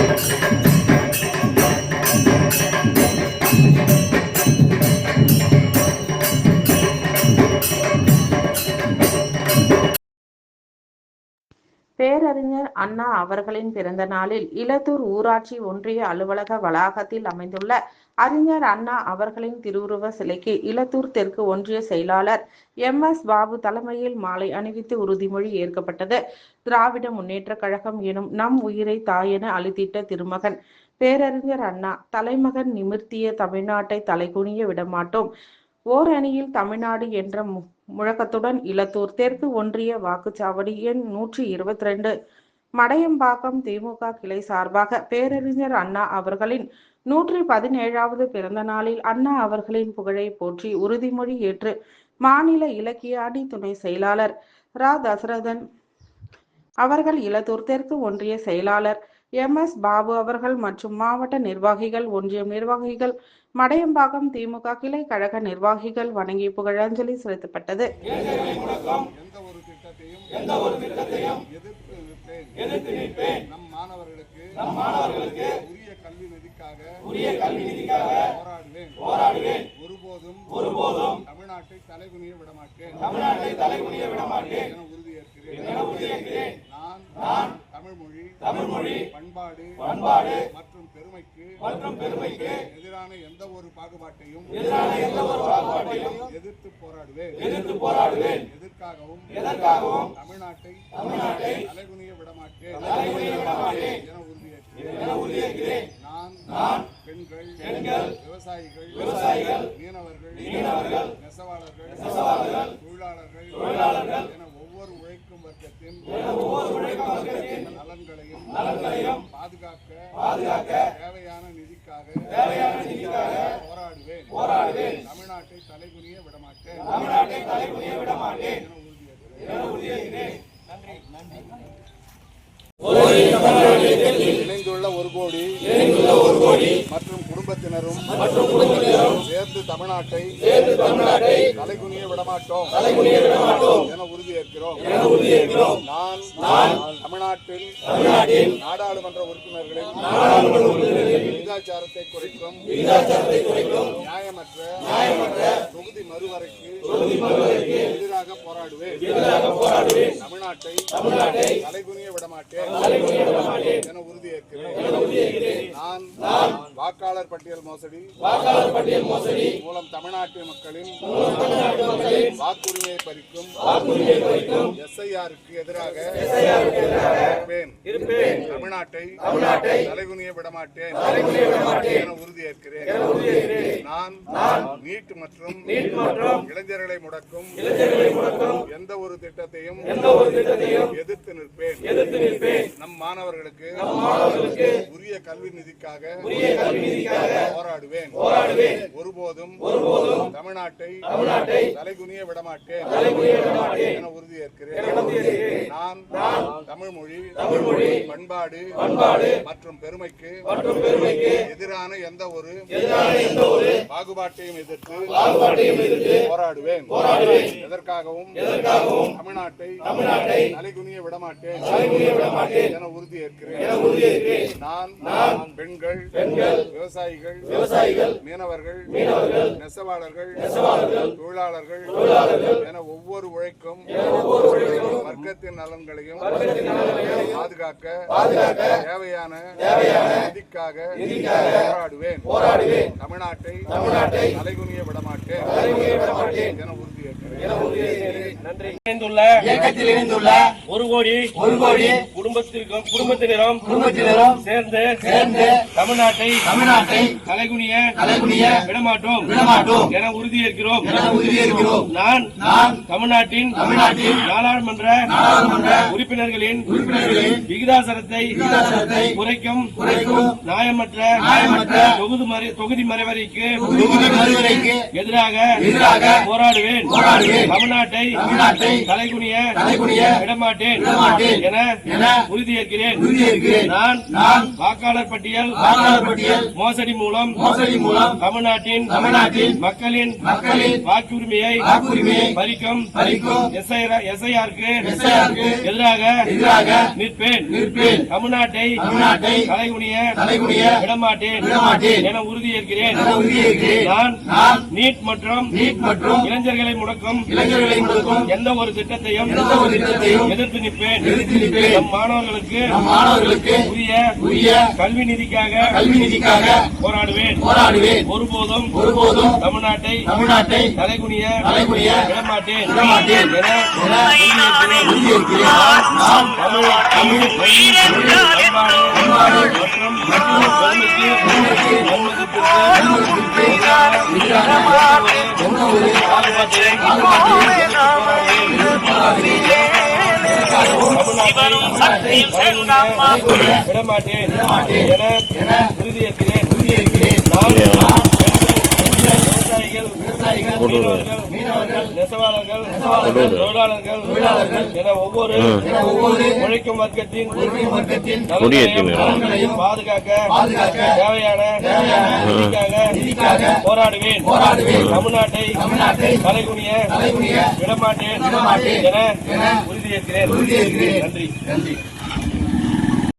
Thank you. பேரறிஞர் அண்ணா அவர்களின் பிறந்த நாளில் இலத்தூர் ஊராட்சி ஒன்றிய அலுவலக வளாகத்தில் அமைந்துள்ள அறிஞர் அண்ணா அவர்களின் திருவுருவ சிலைக்கு இலத்தூர் தெற்கு ஒன்றிய செயலாளர் எம் எஸ் பாபு தலைமையில் மாலை அணிவித்து உறுதிமொழி ஏற்கப்பட்டது. திராவிட முன்னேற்றக் கழகம் எனும் நம் உயிரை தாயென அழுத்திட்ட திருமகன். பேரறிஞர் அண்ணா தலைமகன் நிமிர்த்திய தமிழ்நாட்டை தலைகுனிய விடமாட்டோம். ஓர் அணியில் தமிழ்நாடு என்ற மு- முழக்கத்துடன் இலத்தூர் தெற்கு ஒன்றிய வாக்குச்சாவடி எண் நூற்றி இருபத்தி ரெண்டு மடையம்பாக்கம் திமுக கிளை சார்பாக பேரறிஞர் அண்ணா அவர்களின் நூற்றி பதினேழாவது பிறந்த நாளில் அண்ணா அவர்களின் புகழை போற்றி உறுதிமொழி ஏற்று மாநில இலக்கிய அணி துணை செயலாளர் ரா. தசரதன் அவர்கள் இலத்தூர் தெற்கு ஒன்றிய செயலாளர் எம் எஸ் பாபு அவர்கள் மற்றும் மாவட்ட நிர்வாகிகள் ஒன்றியம் நிர்வாகிகள் மடையம்பாக்கம் திமுக கிளை கழக நிர்வாகிகள் வணங்கி புகழஞ்சலி செலுத்தப்பட்டது. ஒருபோதும் ஒருபோதும் தமிழ்நாட்டை தலைகுனிய விட மாட்டேன் தமிழ்நாட்டை தலைகுனிய விட மாட்டேன் என உறுதியேற்கிறேன். என உறுதியேற்கிறேன். நான் நான் தமிழ் மொழி தமிழ் மொழி பண்பாடு பண்பாடு மற்றும் பெருமைக்கு மற்றும் பெருமைக்கு எதிரான எந்த ஒரு பாகுபாட்டையும் எதிரான எந்த ஒரு பாகுபாட்டையும் எதிர்த்து போராடுவேன். எதிர்த்து போராடுவேன். எதற்காகவும் எதற்காகவும் தமிழ்நாட்டை தமிழ்நாட்டை தலைகுனிய விட மாட்டேன் தலைகுனிய விட மாட்டேன் என உறுதியேற்கிறேன் என உறுதியேற்கிறேன் நான் நான் பெண்கள் பெண்கள் விவசாயிகள் விவசாயிகள் மீனவர்கள் மீனவர்கள் நெசவாளர்கள் நெசவாளர்கள் தொழிலாளர்கள் தொழிலாளர்கள் என ஒவ்வொரு உழைக்கும் வர்க்கத்தின் ஒவ்வொரு உழைக்கும் வர்க்கத்தின் நலன்களையும் நலன்களையும் பாதுகாக்க பாதுகாக்க தேவையான நிதிக்காக தேவையான நிதிக்காக போராடுவேன். போராடுவேன். தமிழ்நாட்டை தலைகுனிய விடமாட்டேன். தமிழ்நாட்டை தலைகுனிய விடமாட்டேன். என உறுதியேற்கிறேன் என உறுதியேற்கிறேன் நன்றி. நன்றி. இணைந்துள்ள ஒரு கோடி இணைந்துள்ள ஒரு கோடி மற்றும் குடும்பத்தினரும் சேர்ந்து தமிழ்நாட்டை தலைகுனிய விடமாட்டோம் என உறுதியேற்கிறோம். நான் தமிழ்நாட்டில் நாடாளுமன்ற உறுப்பினர்களின் விகிதாச்சாரத்தை குறைக்கும். குறைக்கும். நியாயமற்ற தொகுதி மறுவரைக்கு எதிராக போராடுவேன். தமிழ்நாட்டை தமிழ்நாட்டை தலைகுனிய விடமாட்டேன். என உறுதியேற்கிறேன். நான் வாக்காளர் பட்டியல் மோசடி வாக்காளர் பட்டியல் மோசடி மூலம் தமிழ்நாட்டு மக்களின் வாக்குரிமையை பறிக்கும் வாக்குரிமையை பறிக்கும் எஸ்ஐஆருக்கு எதிராக இருப்பேன். இருப்பேன். தமிழ்நாட்டை தமிழ்நாட்டை தலைகுனிய விடமாட்டேன். என உறுதியேற்கிறேன். நான் நான் நீட் மற்றும் நீட் மற்றும் இளைஞர்களை முடக்கும் இளைஞர்களை முடக்கும் எந்த ஒரு திட்டத்தையும் எந்த ஒரு திட்டத்தையும் எதிர்த்து நிற்பேன். எதிர்த்து நிற்பேன். நம் மாணவர்களுக்கு நம் மாணவர்களுக்கு உரிய கல்வி நிதிக்காக உரிய கல்வி நிதிக்காக போராடுவேன். போராடுவேன். ஒருபோதும் ஒருபோதும் தமிழ்நாட்டை தமிழ்நாட்டை தலைகுனிய விடமாட்டேன். தலைகுனிய விடமாட்டேன். என உறுதியேற்கிறேன் நான் நான் தமிழ் மொழி தமிழ் மொழி பண்பாடு பண்பாடு மற்றும் பெருமைக்கு மற்றும் பெருமைக்கு எதிரான எந்த ஒரு எதிரான எந்த ஒரு எதிர்த்து பாகுபாட்டையும் எதிர்த்து போராடுவேன். போராடுவேன். எதற்காகவும் தமிழ்நாட்டை தமிழ்நாட்டை தலைகுனிய விடமாட்டேன். என உறுதியேற்கிறேன். நான் நான் பெண்கள் பெண்கள் விவசாயிகள் விவசாயிகள் மீனவர்கள் நெசவாளர்கள் தொழிலாளர்கள் தொழிலாளர்கள் என ஒவ்வொரு உழைக்கும் வர்க்கத்தின் நலன்களையும் பாதுகாக்க தேவையான நிதிக்காக போராடுவேன். போராடுவேன். தமிழ்நாட்டை தமிழ்நாட்டை தலைகுனிய விடமாட்டேன். என உறுதியேற்கிறேன் ஒரு கோடி ஒரு கோடி குடும்பத்திற்கும் குடும்பத்தினரும் குடும்பத்தினரும் சேர்ந்து சேர்ந்து தமிழ்நாட்டை தமிழ்நாட்டை தலைகுனிய தலைகுனிய விடமாட்டோம் விடமாட்டோம் என உறுதியேற்கிறோம். என உறுதியேற்கிறோம். நான் நான் தமிழ்நாட்டின் தமிழ்நாட்டின் நாடாளுமன்ற நாடாளுமன்ற உறுப்பினர்களின் உறுப்பினர்களின் விகிதாசரத்தை விகிதாசாரத்தை குறைக்கும் குறைக்கும் நியாயமற்ற நியாயமற்ற தொகுதி மறை- தொகுதி மறைவரைக்கு தொகுதி மறுவரைக்கு எதிராக எதிராக போராடுவேன். போராடுவேன். தமிழ்நாட்டை தலைகுனிய விடமாட்டேன் என உறுதியேற்கிறேன். நான் நான் வாக்காளர் பட்டியல் மோசடி மூலம் மோசடி மூலம் தமிழ்நாட்டின் தமிழ்நாட்டின் மக்களின் மக்களின் வாக்குரிமையை வாக்குரிமையை பறிக்கும் பறிக்கும் எஸ்ஐஆருக்கு எதிராக எதிராக நிற்பேன். நிற்பேன். தமிழ்நாட்டை தமிழ்நாட்டை தலைகுனிய தலைகுனிய விடமாட்டேன் விடமாட்டேன். என உறுதியேற்கிறேன். நான் நீட் மற்றும் நீட் மற்றும் இளைஞர்களை முடக்கும் இளைஞர்களை எந்த ஒரு திட்டத்தையும் எந்த ஒரு திட்டத்தையும் எதிர்த்து நிற்பேன் எதிர்த்து நிற்பேன். நம் மாணவர்களுக்கு நம் மாணவர்களுக்கு உரிய உரிய கல்வி நிதிக்காக கல்வி நிதிக்காக போராடுவேன் போராடுவேன் ஒருபோதும் ஒருபோதும் தமிழ்நாட்டை தமிழ்நாட்டை தலைகுனிய தலைகுனிய விடமாட்டேன் விடமாட்டேன். என உறுதியேற்கிறேன். நான் தமிழ் தமிழ் மொழி, பண்பாடு பண்பாடு மற்றும் பெருமைக்கு நன்மதிப்பிற்கு நன்மதிப்பிற்கு விடமாட்டேன். என உறுதியேற்கிறேன். நான் விவசாயிகள் மீனவர்கள் நெசவாளர்கள் தொழிலாளர்கள் என ஒவ்வொரு உழைக்கும் வர்க்கத்தின் நலன்களையும் பாதுகாக்க பாதுகாக்க தேவையான போராடுவேன். தமிழ்நாட்டை தலைகுனிய விடமாட்டேன் என உறுதியேற்கிறேன். நன்றி. நன்றி.